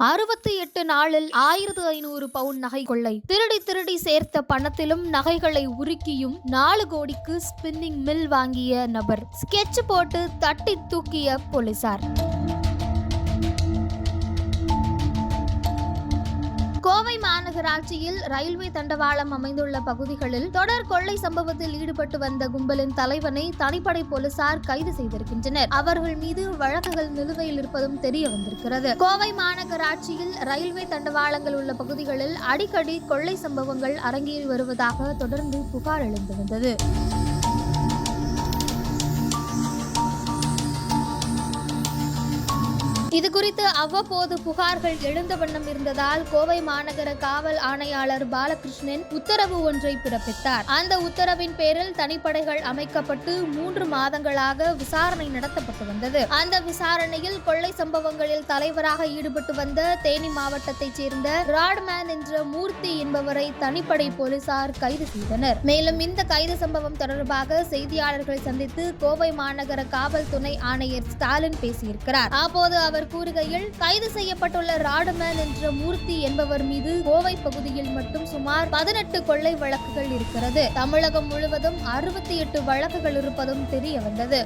அறுபத்தி எட்டு நாளில் ஆயிரத்து ஐநூறு பவுன் நகை கொள்ளை. திருடி திருடி சேர்த்த பணத்திலும் நகைகளை உருக்கியும் நாலு கோடிக்கு ஸ்பின்னிங் மில் வாங்கிய நபர். ஸ்கெட்ச் போட்டு தட்டி தூக்கிய போலீசார். கோவை மாநகராட்சியில் ரயில்வே தண்டவாளம் அமைந்துள்ள பகுதிகளில் தொடர் கொள்ளை சம்பவத்தில் ஈடுபட்டு வந்த கும்பலின் தலைவனை தனிப்படை போலீசார் கைது செய்திருக்கின்றனர். அவர்கள் மீது வழக்குகள் நிலுவையில் இருப்பதும் தெரிய வந்திருக்கிறது. கோவை மாநகராட்சியில் ரயில்வே தண்டவாளங்கள் உள்ள பகுதிகளில் அடிக்கடி கொள்ளை சம்பவங்கள் அரங்கேறி வருவதாக தொடர்ந்து புகார் எழுந்து வந்தது இது குறித்து அவ்வப்போது புகார்கள் எழுந்த வண்ணம் இருந்ததால் கோவை மாநகர காவல் ஆணையாளர் பாலகிருஷ்ணன் உத்தரவு ஒன்றை பிறப்பித்தார். அந்த உத்தரவின் பேரில் தனிப்படைகள் அமைக்கப்பட்டு மூன்று மாதங்களாக விசாரணை நடத்தப்பட்டு வந்தது. அந்த விசாரணையில் கொள்ளை சம்பவங்களில் தலைவராக ஈடுபட்டு வந்த தேனி மாவட்டத்தைச் சேர்ந்த ராட்மேன் என்ற மூர்த்தி என்பவரை தனிப்படை போலீசார் கைது செய்தனர். மேலும் இந்த கைது சம்பவம் தொடர்பாக செய்தியாளர்களை சந்தித்து கோவை மாநகர காவல் துணை ஆணையர் ஸ்டாலின் பேசியிருக்கிறார். அப்போது அவர் கூறுகையில் கைது செய்யப்பட்டுள்ள ராடுமேன் என்ற மூர்த்தி என்பவர் மீது கோவை பகுதியில் மட்டும் சுமார் பதினெட்டு கொள்ளை வழக்குகள் இருக்கிறது. தமிழகம் முழுவதும் அறுபத்தி எட்டு வழக்குகள் இருப்பதும் தெரிய வந்தது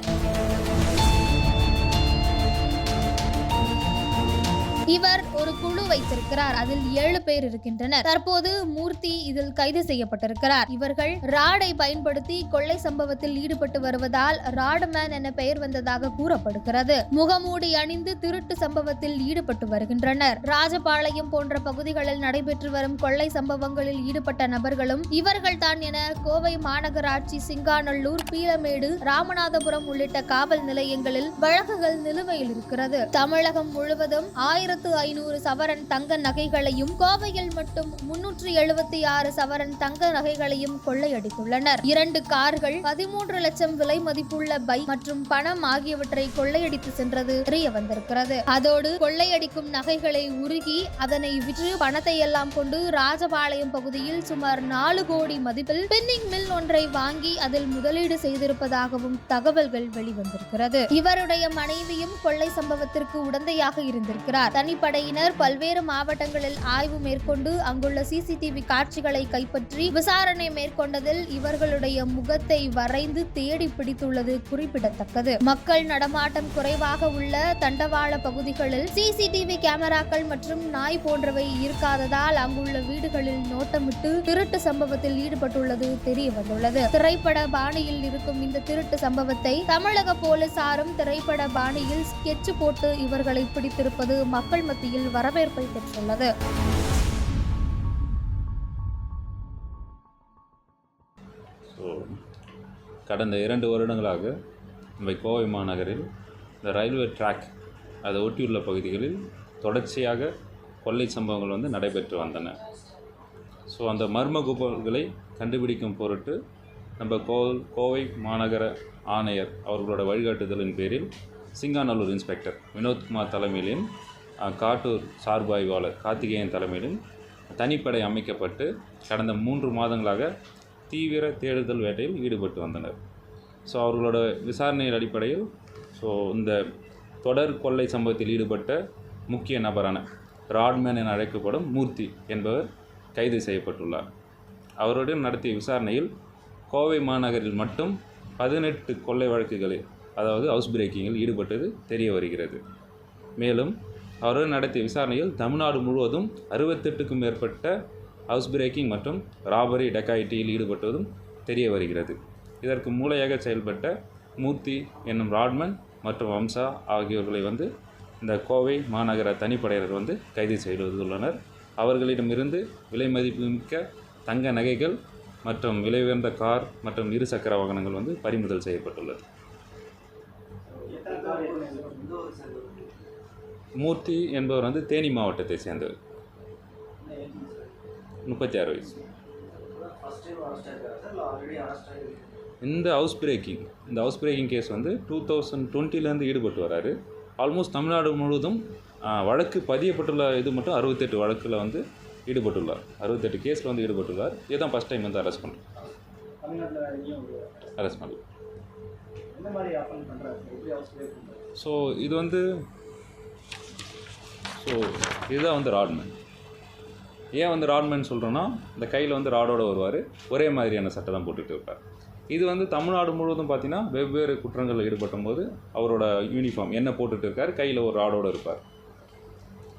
இவர் ஒரு குழு வைத்திருக்கிறார். அதில் ஏழு பேர் இருக்கின்றனர். தற்போது மூர்த்தி இதில் கைது செய்யப்பட்டிருக்கிறார். இவர்கள் ராடை பயன்படுத்தி கொள்ளை சம்பவத்தில் ஈடுபட்டு வருவதால் ராடுமேன் என பெயர் வந்ததாக கூறப்படுகிறது. முகமூடி அணிந்து திருட்டு சம்பவத்தில் ஈடுபட்டு வருகின்றனர். ராஜபாளையம் போன்ற பகுதிகளில் நடைபெற்று வரும் கொள்ளை சம்பவங்களில் ஈடுபட்ட நபர்களும் இவர்கள் தான் என கோவை மாநகராட்சி சிங்காநல்லூர் பீலமேடு ராமநாதபுரம் உள்ளிட்ட காவல் நிலையங்களில் வழக்குகள் நிலுவையில் இருக்கிறது. தமிழகம் முழுவதும் ஆயிரம் ஆயிரத்து ஐநூறு சவரன் தங்க நகைகளையும் கோவையில் மட்டும் முன்னூற்றி எழுபத்தி ஆறு சவரன் தங்க நகைகளையும் கொள்ளையடித்துள்ளனர். இரண்டு கார்கள் பதிமூன்று லட்சம் விலை மதிப்புள்ள பைக் மற்றும் பணம் ஆகியவற்றை கொள்ளையடித்து சென்றது தெரிய வந்திருக்கிறது. அதோடு கொள்ளையடிக்கும் நகைகளை உருகி அதனை விற்று பணத்தை எல்லாம் கொண்டு ராஜபாளையம் பகுதியில் சுமார் நாலு கோடி மதிப்பில் பின்னிங் மில் ஒன்றை வாங்கி அதில் முதலீடு செய்திருப்பதாகவும் தகவல்கள் வெளிவந்திருக்கிறது. இவருடைய மனைவியும் கொள்ளை சம்பவத்திற்கு உடந்தையாக இருந்திருக்கிறார். தனிப்படையினர் பல்வேறு மாவட்டங்களில் ஆய்வு மேற்கொண்டு அங்குள்ள சிசிடிவி காட்சிகளை கைப்பற்றி விசாரணை மேற்கொண்டதில் இவர்களுடைய முகத்தை வரைந்து தேடி பிடித்துள்ளது குறிப்பிடத்தக்கது. மக்கள் நடமாட்டம் குறைவாக உள்ள தண்டவாள பகுதிகளில் சிசிடிவி கேமராக்கள் மற்றும் நாய் போன்றவை இருக்காததால் அங்குள்ள வீடுகளில் நோட்டமிட்டு திருட்டு சம்பவத்தில் ஈடுபட்டுள்ளது தெரிய வந்துள்ளது. திரைப்பட பாணியில் இருக்கும் இந்த திருட்டு சம்பவத்தை தமிழக போலீசாரும் திரைப்பட பாணியில் ஸ்கெட்ச் போட்டு இவர்களை பிடித்திருப்பது மக்கள் மத்தியில் வரவேற்பை பெற்றுள்ளது. ஸோ கடந்த இரண்டு வருடங்களாக நம்ம கோவை மாநகரில் இந்த ரயில்வே ட்ராக் அதை ஒட்டியுள்ள பகுதிகளில் தொடர்ச்சியாக கொள்ளை சம்பவங்கள் வந்து நடைபெற்று வந்தன. ஸோ அந்த மர்ம குபல்களை கண்டுபிடிக்கும் பொருட்டு நம்ம கோ கோவை மாநகர ஆணையர் அவர்களோட வழிகாட்டுதலின் பேரில் சிங்காநல்லூர் இன்ஸ்பெக்டர் வினோத்குமார் தலைமையிலும் காட்டூர் சார்பாய்வாளர் கார்த்திகேயன் தலைமையிலும் தனிப்படை அமைக்கப்பட்டு கடந்த மூன்று மாதங்களாக தீவிர தேடுதல் வேட்டையில் ஈடுபட்டு வந்தனர். ஸோ அவர்களோட விசாரணையின் அடிப்படையில் ஸோ இந்த தொடர் கொள்ளை சம்பவத்தில் ஈடுபட்ட முக்கிய நபரான ராட்மேன் என அழைக்கப்படும் மூர்த்தி என்பவர் கைது செய்யப்பட்டுள்ளார். அவருடன் நடத்திய விசாரணையில் கோவை மாநகரில் மட்டும் பதினெட்டு கொள்ளை வழக்குகளில் அதாவது ஹவுஸ் பிரேக்கிங்கில் ஈடுபட்டது தெரிய வருகிறது. மேலும் அவருடன் நடத்திய விசாரணையில் தமிழ்நாடு முழுவதும் அறுபத்தெட்டுக்கும் மேற்பட்ட ஹவுஸ் பிரேக்கிங் மற்றும் ராபரி டெக்காயிட்டியில் ஈடுபட்டதும் தெரிய வருகிறது. இதற்கு மூளையாக செயல்பட்ட மூர்த்தி என்னும் ராட்மன் மற்றும் வம்சா ஆகியோர்களை வந்து இந்த கோவை மாநகர தனிப்படையினர் வந்து கைது செய்துள்ளனர். அவர்களிடமிருந்து விலை மதிப்புமிக்க தங்க நகைகள் மற்றும் விலை உயர்ந்த கார் மற்றும் இருசக்கர வாகனங்கள் வந்து பறிமுதல் செய்யப்பட்டுள்ளது. மூர்த்தி என்பவர் வந்து தேனி மாவட்டத்தை சேர்ந்தவர். முப்பத்தி ஆறு வயசு. இந்த ஹவுஸ் பிரேக்கிங் இந்த ஹவுஸ் பிரேக்கிங் கேஸ் வந்து டூ தௌசண்ட் டுவெண்ட்டிலேருந்து ஈடுபட்டு வராரு. ஆல்மோஸ்ட் தமிழ்நாடு முழுவதும் வழக்கு பதியப்பட்டுள்ள இது மட்டும் அறுபத்தெட்டு வழக்கில் வந்து ஈடுபட்டுள்ளார். அறுபத்தெட்டு கேஸில் வந்து ஈடுபட்டுள்ளார். இதுதான் ஃபஸ்ட் டைம் வந்து அரெஸ்ட் பண்ணுறோம் அரெஸ்ட் பண்ணல என்ன மாதிரி ஆஃபன் பண்ணுறாரு எப்படி ஹவுஸ் பிரேக் பண்ணுறாரு ஸோ இது வந்து ஸோ இதுதான் வந்து ராட்மேன். ஏன் வந்து ராட்மேன் சொல்கிறோன்னா இந்த கையில் வந்து ராடோடு வருவார். ஒரே மாதிரியான சட்டை தான் போட்டுகிட்டு இருப்பார். இது வந்து தமிழ்நாடு முழுவதும் பார்த்தீங்கன்னா வெவ்வேறு குற்றங்களில் ஈடுபடும் போது அவரோட யூனிஃபார்ம் என்ன போட்டுகிட்டு இருக்கார் கையில் ஒரு ராடோடு இருப்பார்.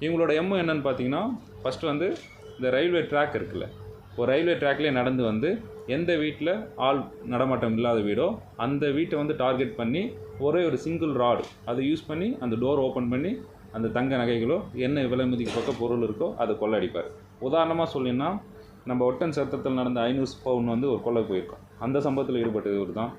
இவங்களோட எம்மு என்னன்னு பார்த்தீங்கன்னா ஃபஸ்ட்டு வந்து இந்த ரயில்வே ட்ராக் இருக்குல்ல ஒரு ரயில்வே ட்ராக்லேயே நடந்து வந்து எந்த வீட்டில் ஆள் நடமாட்டம் இல்லாத வீடோ அந்த வீட்டை வந்து டார்கெட் பண்ணி ஒரே ஒரு சிங்கிள் ராடு அதை யூஸ் பண்ணி அந்த டோர் ஓப்பன் பண்ணி அந்த தங்க நகைகளோ என்ன விலை மதிக்கப்பட்ட பொருள் இருக்கோ அதை கொள்ளடிப்பார். உதாரணமாக சொல்லினா நம்ம ஒட்டன் சத்தத்தில் நடந்த ஐநூறு பவுன் வந்து ஒரு கொள்ளை போயிருக்கோம். அந்த சம்பவத்தில் ஈடுபட்டது இவர் தான்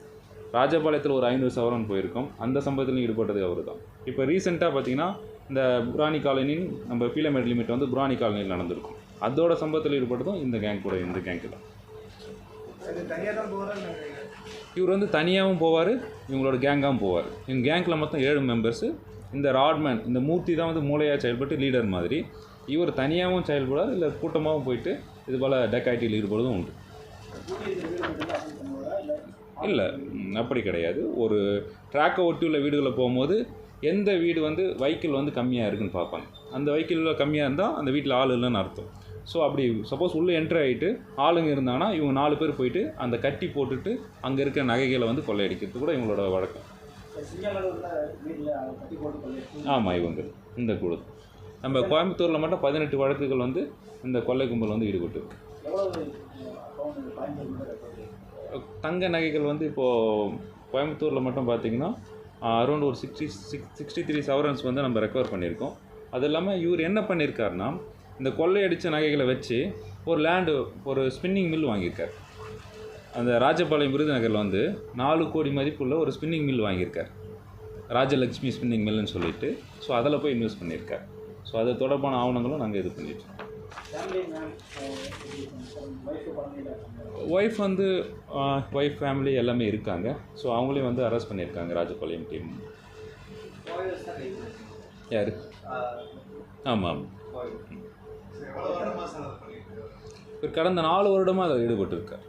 ராஜபாளையத்தில் ஒரு ஐநூறு சவரன் போயிருக்கோம். அந்த சம்பவத்திலையும் ஈடுபட்டது அவர் தான் இப்போ ரீசெண்டாக பார்த்தீங்கன்னா இந்த புராணி காலனின் நம்ம பீலமேட் லிமிட் வந்து புராணி காலனியில் நடந்திருக்கும். அதோட சம்பவத்தில் ஈடுபட்டதும் இந்த கேங் கூட இந்த கேங்கு தான். இவர் வந்து தனியாகவும் போவார் இவங்களோட கேங்காகவும் போவார். இவங்க கேங்கில் மொத்தம் ஏழு மெம்பர்ஸு இந்த ராட்மேன் இந்த மூர்த்தி தான் வந்து மூளையாக செயல்பட்டு லீடர் மாதிரி. இவர் தனியாகவும் செயல்படார் இல்லை கூட்டமாகவும் போயிட்டு இது போல் டெக்காய்டியில் ஈடுபடுவதும் உண்டு. இல்லை அப்படி கிடையாது. ஒரு ட்ராக்கை ஒட்டி உள்ள வீடுகளில் போகும்போது எந்த வீடு வந்து வைக்கிள் வந்து கம்மியாக இருக்குன்னு பார்ப்பாங்க. அந்த வைக்கிளில் கம்மியாக இருந்தால் அந்த வீட்டில் ஆள் இல்லைன்னு அர்த்தம். ஸோ அப்படி சப்போஸ் உள்ளே என்ட்ரு ஆகிட்டு ஆளுங்க இருந்தாங்கன்னா இவங்க நாலு பேர் போயிட்டு அந்த கட்டி போட்டுட்டு அங்கே இருக்க நகைகளை வந்து கொள்ளையடிக்கிறது கூட இவங்களோட வழக்கம். ஆமாம் இவங்க. இந்த குழு. நம்ம கோயம்புத்தூரில் மட்டும் பதினெட்டு வழக்குகள் வந்து இந்த கொள்ளை கும்பல் வந்து ஈடுபட்டு தங்க நகைகள் வந்து இப்போது கோயம்புத்தூரில் மட்டும் பார்த்தீங்கன்னா அரௌண்ட் ஒரு sixty six sixty three sovereigns வந்து நம்ம ரெக்கவர் பண்ணியிருக்கோம். அது இல்லாமல் இவர் என்ன பண்ணியிருக்காருன்னா இந்த கொள்ளையடித்த நகைகளை வச்சு ஒரு லேண்டு ஒரு ஸ்பின்னிங் மில் வாங்கியிருக்கார். அந்த ராஜபாளையம் விருதுநகரில் வந்து நாலு கோடி மதிப்புள்ள ஒரு ஸ்பின்னிங் மில் வாங்கியிருக்கார். ராஜலக்ஷ்மி ஸ்பின்னிங் மில்லுன்னு சொல்லிட்டு. ஸோ அதில் போய் இன்வெஸ்ட் பண்ணியிருக்கார். ஸோ அது தொடர்பான ஆவணங்களும் நாங்கள் இது பண்ணிட்டுருக்கோம் ஒய்ஃப் வந்து ஒய்ஃப் ஃபேமிலி எல்லாமே இருக்காங்க. ஸோ அவங்களையும் வந்து அரெஸ்ட் பண்ணியிருக்காங்க ராஜபாளையம் டீம் யார்? ஆமாம் ஆமாம் கடந்த நாலு வருடமாக அதில் ஈடுபட்டிருக்கார்.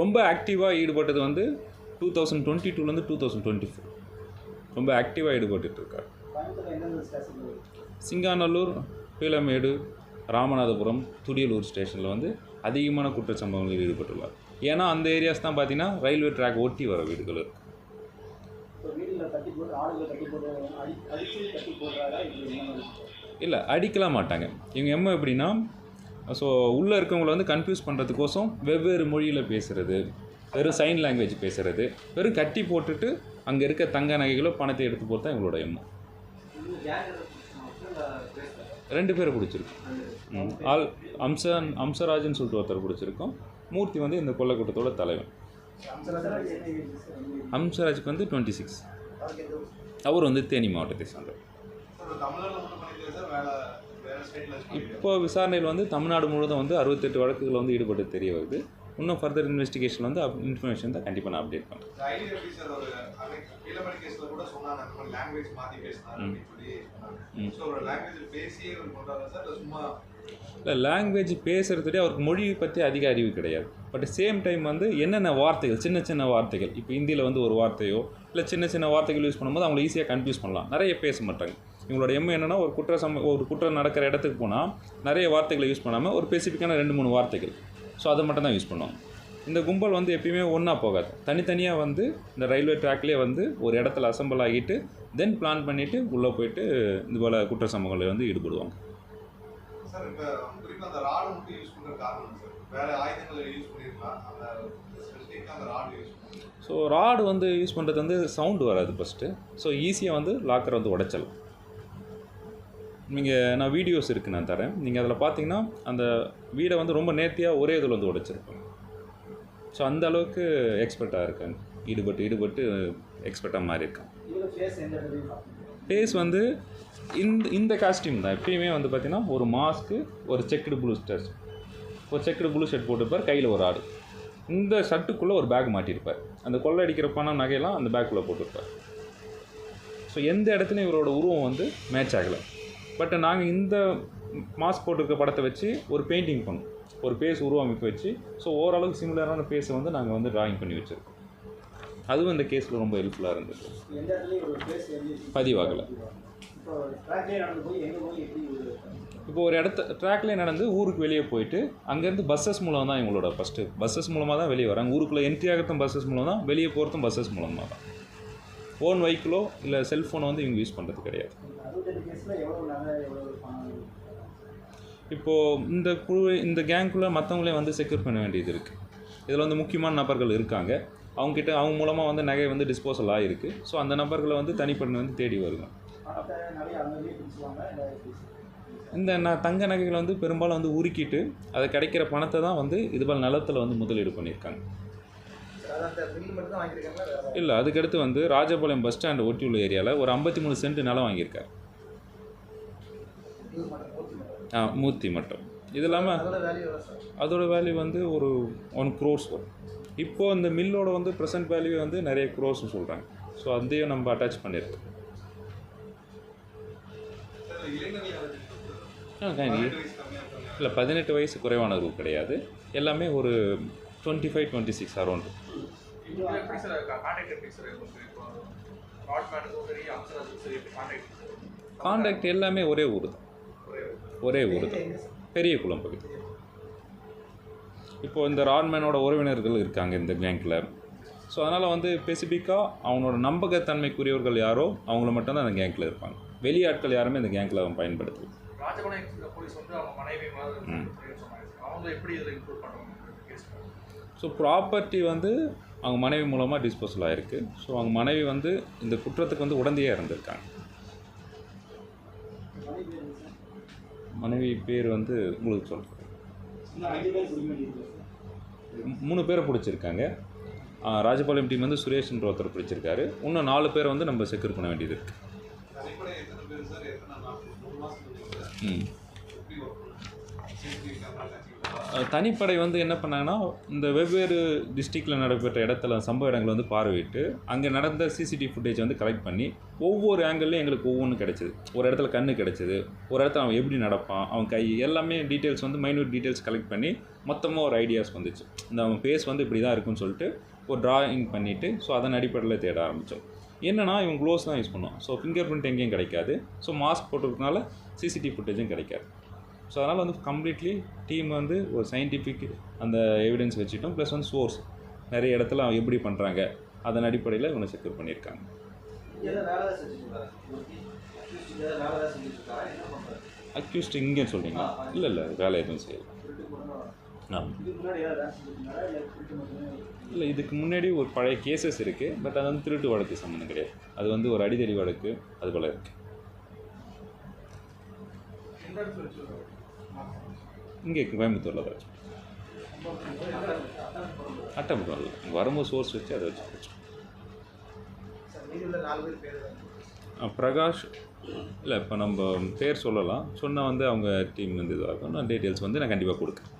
ரொம்ப ஆக்டிவாக ஈடுபட்டது வந்து டூ தௌசண்ட் டுவெண்ட்டி டூலேருந்து டூ தௌசண்ட் டுவெண்ட்டி ஃபோர் ரொம்ப ஆக்டிவாக ஈடுபட்டுட்டு இருக்கார் சிங்காநல்லூர் பீலமேடு ராமநாதபுரம் துடியலூர் ஸ்டேஷனில் வந்து அதிகமான குற்றச் சம்பவங்களில் ஈடுபட்டுள்ளார். ஏன்னா அந்த ஏரியாஸ் தான் பார்த்தீங்கன்னா ரயில்வே ட்ராக் ஒட்டி வர வீடுகள் இருக்கு. இல்லை அடிக்கலாம் மாட்டாங்க. இவங்க எம்ம எப்படின்னா ஸோ உள்ளே இருக்கவங்களை வந்து கன்ஃபியூஸ் பண்ணுறதுக்கோசம் வெவ்வேறு மொழியில் பேசுகிறது வெறும் சைன் லாங்குவேஜ் பேசுகிறது வெறும் கட்டி போட்டுட்டு அங்கே இருக்க தங்க நகைகளோ பணத்தை எடுத்து போகிறது தான் எங்களோட எம்மம் ரெண்டு பேரை பிடிச்சிருக்கோம். ஆல் அம்சன் அம்சராஜன் சொல்லிட்டு ஒருத்தர் பிடிச்சிருக்கோம். மூர்த்தி வந்து இந்த கொள்ளக்கூட்டத்தோட தலைவன். அம்சராஜுக்கு வந்து டுவெண்ட்டி சிக்ஸ் அவர் வந்து தேனி மாவட்டத்தை சார்ந்தவர் தமிழ்நாட்டில் மட்டும் பண்ணிக்கிறேன் சார் வேலை வேறு ஸ்டேட்டில் இப்போ விசாரணையில் வந்து தமிழ்நாடு முழுவதும் வந்து அறுபத்தெட்டு வழக்குகள் வந்து ஈடுபட்டு தெரிய வருது. இன்னும் ஃபர்தர் இன்வெஸ்டிகேஷன் வந்து இன்ஃபர்மேஷன் தான் கண்டிப்பாக நான் அப்டேட் பண்ணுறேன் இல்லை லாங்குவேஜ் பேசுகிறதுலே அவருக்கு மொழி பற்றி அதிக அறிவு கிடையாது. பட் சேம் டைம் வந்து என்னென்ன வார்த்தைகள் சின்ன சின்ன வார்த்தைகள் இப்போ ஹிந்தியில் வந்து ஒரு வார்த்தையோ இல்லை சின்ன சின்ன வார்த்தைகள் யூஸ் பண்ணும்போது அவங்கள ஈஸியாக கன்ஃபியூஸ் பண்ணலாம். நிறைய பேச மாட்டாங்க. இவங்களோட எம்ம என்னென்னா ஒரு குற்ற சம ஒரு குற்றம் நடக்கிற இடத்துக்கு போனால் நிறைய வார்த்தைகளை யூஸ் பண்ணாமல் ஒரு ஸ்பெசிஃபிக்கான ரெண்டு மூணு வார்த்தைகள். ஸோ அதை மட்டும் தான் யூஸ் பண்ணுவாங்க. இந்த கும்பல் வந்து எப்பயுமே ஒன்றா போகாது. தனித்தனியாக வந்து இந்த ரயில்வே ட்ராக்லேயே வந்து ஒரு இடத்துல அசம்பிள் ஆகிட்டு தென் பிளான் பண்ணிவிட்டு உள்ளே போயிட்டு இது போல் குற்ற சம்பவங்களில் வந்து ஈடுபடுவாங்க. ஸோ ராடு வந்து யூஸ் பண்ணுறது வந்து சவுண்டு வராது ஃபஸ்ட்டு ஸோ ஈஸியாக வந்து லாக்கரை வந்து உடைச்சலாம் நீங்கள் நான் வீடியோஸ் இருக்குது நான் தரேன். நீங்கள் அதில் பார்த்தீங்கன்னா அந்த வீடை வந்து ரொம்ப நேர்த்தியாக ஒரே இதில் வந்து உடைச்சிருப்பாங்க. ஸோ அந்த அளவுக்கு எக்ஸ்பர்ட்டாக இருக்காங்க. ஈடுபட்டு ஈடுபட்டு எக்ஸ்பர்ட்டாக மாறி இருக்காங்க. ஃபேஸ் வந்து இந்த இந்த காஸ்டியூம் தான். எப்பயுமே வந்து பார்த்திங்கன்னா ஒரு மாஸ்க்கு ஒரு செக்குடு ப்ளூ ஸ்டர்ஸ் ஒரு செக்குடு ப்ளூ ஷர்ட் போட்டுப்பார் கையில் ஒரு ஆடு. இந்த ஷர்ட்டுக்குள்ளே ஒரு பேக் மாட்டியிருப்பார் அந்த கொள்ளை அடிக்கிற பணம் நகையெல்லாம் அந்த பேக்குள்ளே போட்டிருப்பார் ஸோ எந்த இடத்துலையும் இவரோட உருவம் வந்து மேட்ச் ஆகலை. பட் நாங்கள் இந்த மாஸ்க் போட்டிருக்க படத்தை வச்சு ஒரு பெயிண்டிங் பண்ணோம். ஒரு பேஸ் உருவமைப்பு வச்சு. ஸோ ஓரளவுக்கு சிமிலரான பேஸை வந்து நாங்கள் வந்து டிராயிங் பண்ணி வச்சுருக்கோம். அதுவும் இந்த கேஸில் ரொம்ப ஹெல்ப்ஃபுல்லாக இருந்தது. பதிவாகலை. இப்போ ஒரு இடத்த ட்ராக்லேயே நடந்து ஊருக்கு வெளியே போயிட்டு அங்கேருந்து பஸ்ஸஸ் மூலம் தான் இவங்களோட ஃபஸ்ட்டு பஸ்ஸஸ் மூலமாக தான் வெளியே வராங்க. ஊருக்குள்ளே என்ட்ரி ஆகிறதும் பஸ்ஸஸ் மூலம் தான் வெளியே போகிறதும் பஸ்ஸஸ் மூலமாக தான். ஓன் வெஹிக்கிளோ இல்லை செல்ஃபோனை வந்து இவங்க யூஸ் பண்ணுறது கிடையாது. கேஸில் எவ்வளோ நகை எவ்வளோ பணம் இப்போது இந்த குழு இந்த கேங்குள்ளே மற்றவங்களே வந்து செக்யூர் பண்ண வேண்டியது இருக்குது இதில் வந்து முக்கியமான நபர்கள் இருக்காங்க. அவங்ககிட்ட அவங்க மூலமாக வந்து நகை வந்து டிஸ்போசல் ஆகிருக்கு ஸோ அந்த நபர்களை வந்து தனிப்பண்ணி வந்து தேடி எப்படி? இந்த ந தங்க நகைகளை வந்து பெரும்பாலும் வந்து உருக்கிட்டு அது கிடைக்கிற பணத்தை தான் வந்து இது போல் நிலத்தில் வந்து முதலீடு பண்ணியிருக்காங்க. இல்லை அதுக்கடுத்து வந்து ராஜபாளையம் பஸ் ஸ்டாண்ட் ஒட்டி உள்ள ஏரியாவில் ஒரு ஐம்பத்தி மூணு சென்ட் நிலம் வாங்கியிருக்காரு. ஆ மூர்த்தி மட்டும். இது இல்லாமல் அதோட வேல்யூ வந்து ஒரு ஒன் க்ரோர்ஸ் வரும். இப்போது இந்த மில்லோட வந்து ப்ரெசன்ட் வேல்யூ வந்து நிறைய க்ரோர்ஸ்னு சொல்கிறாங்க ஸோ அதையும் நம்ம அட்டாச் பண்ணியிருக்கோம் இல்லை ஆ, பதினெட்டு வயசு குறைவான குரூப் இல்லை பதினெட்டு கிடையாது. எல்லாமே ஒரு twenty five twenty six around contact contact எல்லாமே ஒரே ஊர் தான் ஒரே ஊர் தான். பெரிய குளம் பகுதி. இப்போ இந்த ராட்மேனோட உறவினர்கள் இருக்காங்க இந்த பேங்க்கில் ஸோ அதனால் வந்து ஸ்பெசிஃபிக்காக அவனோட நம்பகத்தன்மைக்குரியவர்கள் யாரோ அவங்கள மட்டும்தான் அந்த கேங்கில் இருப்பாங்க. வெளியாட்கள் யாருமே இந்த கேங்கில் அவன் பயன்படுத்தல. ஸோ ப்ராப்பர்ட்டி வந்து அவங்க மனைவி மூலமாக டிஸ்போசல் ஆகிருக்கு ஸோ அவங்க மனைவி வந்து இந்த குற்றத்துக்கு வந்து உடந்தையாக இருந்திருக்காங்க. மனைவி பேர் வந்து உங்களுக்கு சொல்கிறேன் மூணு பேரை பிடிச்சிருக்காங்க. ராஜபாளையம் டீம் வந்து சுரேஷ்ன்ற ஒருத்தர் பிடிச்சிருக்காரு. இன்னும் நாலு பேரை வந்து நம்ம செக்யூர் பண்ண வேண்டியது இருக்குது ம். தனிப்படை வந்து என்ன பண்ணாங்கன்னா இந்த வெவ்வேறு டிஸ்ட்ரிக்டில் நடைபெற்ற இடத்துல சம்பவ இடங்களை வந்து பார்வையிட்டு அங்கே நடந்த சிசிடிவி ஃபுட்டேஜ் வந்து கலெக்ட் பண்ணி ஒவ்வொரு ஆங்கிள்லையும் எங்களுக்கு ஒவ்வொன்றும் கிடைச்சிது. ஒரு இடத்துல கண்ணு கிடைச்சிது. ஒரு இடத்துல அவன் எப்படி நடப்பான் அவன் கை எல்லாமே டீட்டெயில்ஸ் வந்து மைனூட் டீட்டெயில்ஸ் கலெக்ட் பண்ணி மொத்தமாக ஒரு ஐடியாஸ் வந்துச்சு. இந்த அவன் ஃபேஸ் வந்து இப்படி தான் இருக்குன்னு சொல்லிட்டு ஒரு டிராயிங் பண்ணிவிட்டு ஸோ அதன் அடிப்படையில் தேட ஆரம்பித்தோம் என்னென்னா இவன் க்ளோஸ் தான் யூஸ் பண்ணுவான். ஸோ ஃபிங்கர் பிரிண்ட் எங்கேயும் கிடைக்காது. ஸோ மாஸ்க் போட்டிருக்கனால சிசிடிவி ஃபுட்டேஜும் கிடைக்காது. ஸோ அதனால் வந்து கம்ப்ளீட்லி டீம் வந்து ஒரு சயின்டிஃபிக் அந்த எவிடன்ஸ் வச்சுட்டோம் ப்ளஸ் வந்து சோர்ஸ் நிறைய இடத்துல அவன் எப்படி பண்ணுறாங்க அதன் அடிப்படையில் இவனை செக்யூர் பண்ணியிருக்காங்க. அக்யூஸ்ட் இங்கே சொல்கிறீங்களா இல்லை இல்லை வேலை எதுவும் செய்யல. ஆமாம் இல்லை இதுக்கு முன்னாடி ஒரு பழைய கேசஸ் இருக்குது பட் அது வந்து திருட்டு வழக்கு சம்மந்தம் கிடையாது. அது வந்து ஒரு அடிதடி வழக்கு அது போல் இருக்குது இங்கே கோயம்புத்தூரில் தான் வச்சு அட்டம் வரல. வரும்போது சோர்ஸ் வச்சு அதை வச்சு பிரகாஷ் இல்லை இப்போ நம்ம பேர் சொல்லலாம். சொன்னால் வந்து அவங்க டீம் வந்து இதுவாகும் நான் டீட்டெயில்ஸ் வந்து நான் கண்டிப்பாக கொடுக்குறேன்.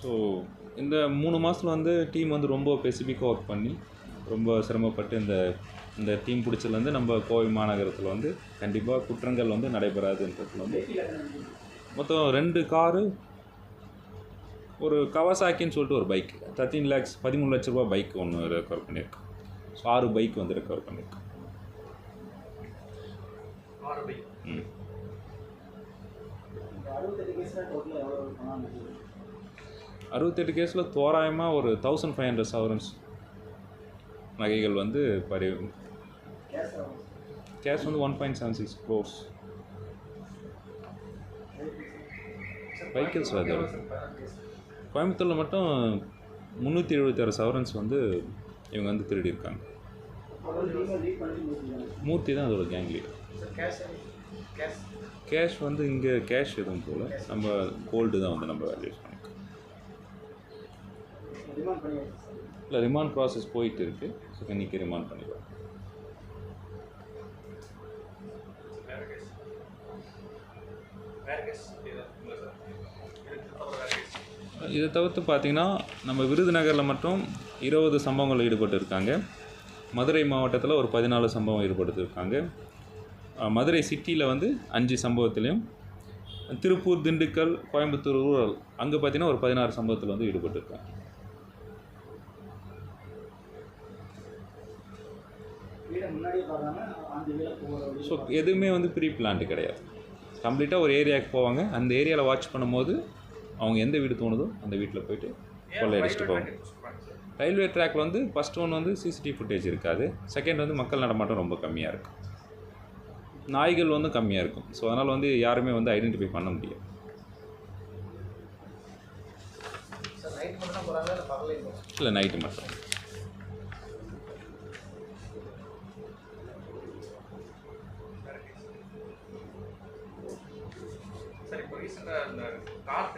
ஸோ இந்த மூணு மாதத்தில் வந்து டீம் வந்து ரொம்ப ஸ்பெசிஃபிக்காக ஒர்க் பண்ணி ரொம்ப சிரமப்பட்டு இந்த இந்த டீம் பிடிச்சதுலேருந்து நம்ம கோவை மாநகரத்தில் வந்து கண்டிப்பாக குற்றங்கள் வந்து நடைபெறாதுன்றதுல வந்து மொத்தம் ரெண்டு காரு ஒரு கவாசாக்கின்னு சொல்லிட்டு ஒரு பைக் தேர்ட்டீன் லேக்ஸ் பதிமூணு லட்ச ரூபா பைக் ஒன்று ரெக்கவர் பண்ணியிருக்கோம். ஸோ ஆறு பைக் வந்து ரெக்கவர் பண்ணியிருக்கோம். அறுபத்தெட்டு கேஸில் தோராயமாக ஒரு தௌசண்ட் ஃபைவ் ஹண்ட்ரட் சவரன்ஸ் நகைகள் வந்து ஆகும் கேஷ் வந்து one point seven six crores vehicles அது கோயம்புத்தூரில் மட்டும் முந்நூற்றி எழுபத்தாறு சவரன்ஸ் வந்து இவங்க வந்து திருடி இருக்காங்க மூர்த்தி தான் அதோட கேங் லீடர் கேஷ் வந்து இங்கே கேஷ் எதுவும் போல். நம்ம கோல்டு தான் வந்து நம்ம வேல்யூஸ் பண்ணிக்கோம் இல்லை ரிமாண்ட் ப்ராசஸ் போயிட்டு இருக்குது ஸோ இன்னைக்கு ரிமாண்ட் பண்ணிடுவோம் இதை தவிர்த்து பார்த்தீங்கன்னா நம்ம விருதுநகரில் மட்டும் இருபது சம்பவங்கள் ஈடுபட்டு இருக்காங்க மதுரை மாவட்டத்தில் ஒரு பதினாலு சம்பவம் ஈடுபடுத்திருக்காங்க மதுரை சிட்டியில் வந்து அஞ்சு சம்பவத்திலையும் திருப்பூர் திண்டுக்கல் கோயம்புத்தூர் ரூரல் அங்கே பார்த்தீங்கன்னா ஒரு பதினாறு சம்பவத்தில் வந்து ஈடுபட்டிருக்காங்க. ஸோ எதுவுமே வந்து ப்ரீ பிளான்ட் கிடையாது. கம்ப்ளீட்டாக ஒரு ஏரியாவுக்கு போவாங்க. அந்த ஏரியாவில் வாட்ச் பண்ணும்போது அவங்க எந்த வீடு தோணுதோ அந்த வீட்டில் போயிட்டு கொள்ளையடிச்சிட்டு போவாங்க. ரயில்வே ட்ராக் வந்து ஃபஸ்ட் ஒன் வந்து சிசிடிவி ஃபுட்டேஜ் இருக்காது. செகண்ட் வந்து மக்கள் நடமாட்டம் ரொம்ப கம்மியாக இருக்கும் நாய்கள் வந்து கம்மியாக இருக்கும். ஸோ அதனால் வந்து யாருமே வந்து ஐடென்டிஃபை பண்ண போகிறாங்க இல்லை நைட்டு மட்டும். ரீசெண்டாக இந்த கார்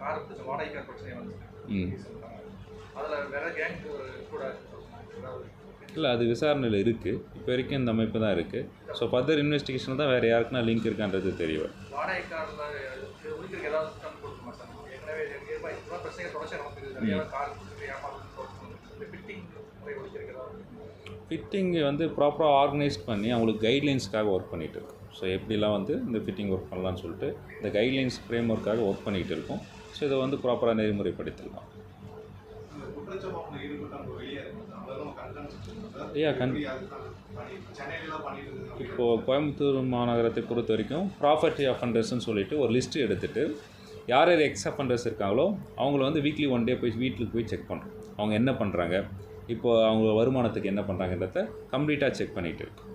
கார் வாடகை கார் பிரச்சனை வந்து ம். அதில் வேற கேங் கூட ஏதாவது இல்லை அது விசாரணையில் இருக்குது இப்போ வரைக்கும் இந்த அமைப்பு தான் இருக்குது ஸோ ஃபர்தர் இன்வெஸ்டிகேஷன் தான் வேறு யாருக்குன்னா லிங்க் இருக்கான்றது தெரியல. இந்த ஃபிட்டிங் வந்து ப்ராப்பராக ஆர்கனைஸ்ட் பண்ணி அவங்களுக்கு கைட்லைன்ஸ்க்காக ஒர்க் பண்ணிகிட்டு இருக்கோம் ஸோ எப்படிலாம் வந்து இந்த ஃபிட்டிங் ஒர்க் பண்ணலாம்னு சொல்லிட்டு இந்த கைட்லைன்ஸ் ஃப்ரேம் ஒர்க்காக ஒர்க் பண்ணிகிட்டு இருக்கோம். ஸோ இதை வந்து ப்ராப்பராக நெறிமுறைப்படுத்திடலாம். அந்த கண்- இப்போது கோயம்புத்தூர் மாநகரத்தை பொறுத்த வரைக்கும் ப்ராப்பர்ட்டி அஃபண்டர்ஸ்னு சொல்லிட்டு ஒரு லிஸ்ட்டு எடுத்துகிட்டு யார் யார் எக்ஸ் அஃபண்டர்ஸ் இருக்காங்களோ அவங்கள வந்து வீக்லி ஒன் டே போய் வீட்டுக்கு போய் செக் பண்ணுறோம் அவங்க என்ன பண்ணுறாங்க இப்போ அவங்க வருமானத்துக்கு என்ன பண்ணுறாங்கன்றத கம்ப்ளீட்டாக செக் பண்ணிகிட்டு இருக்கோம்.